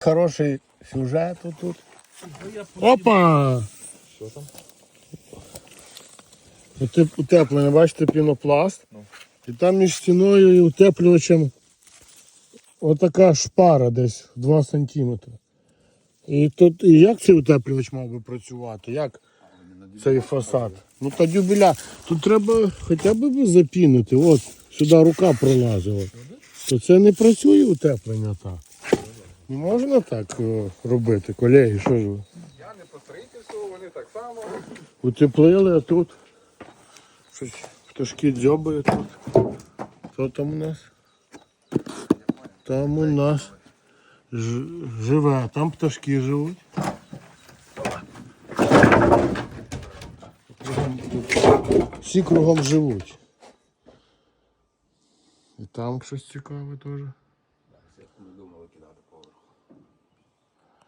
Хороший сюжет тут. Опа! Що там? Утеплення, бачите, пінопласт. І там між стіною і утеплювачем отака шпара десь 2 см. І тут і як цей утеплювач мав би працювати? Як цей фасад? Ну та дюбеля. Тут треба хоча б запінити. От сюди рука пролазила. То це не працює утеплення так. Не можна так о, робити, колеги, що ж ви? Я не по строїтельству, вони так само. Утеплили, а тут щось пташки дзьобають тут. Що там у нас? Там у нас ж- живе, а там пташки живуть. Всі кругом живуть. І там щось цікаве теж.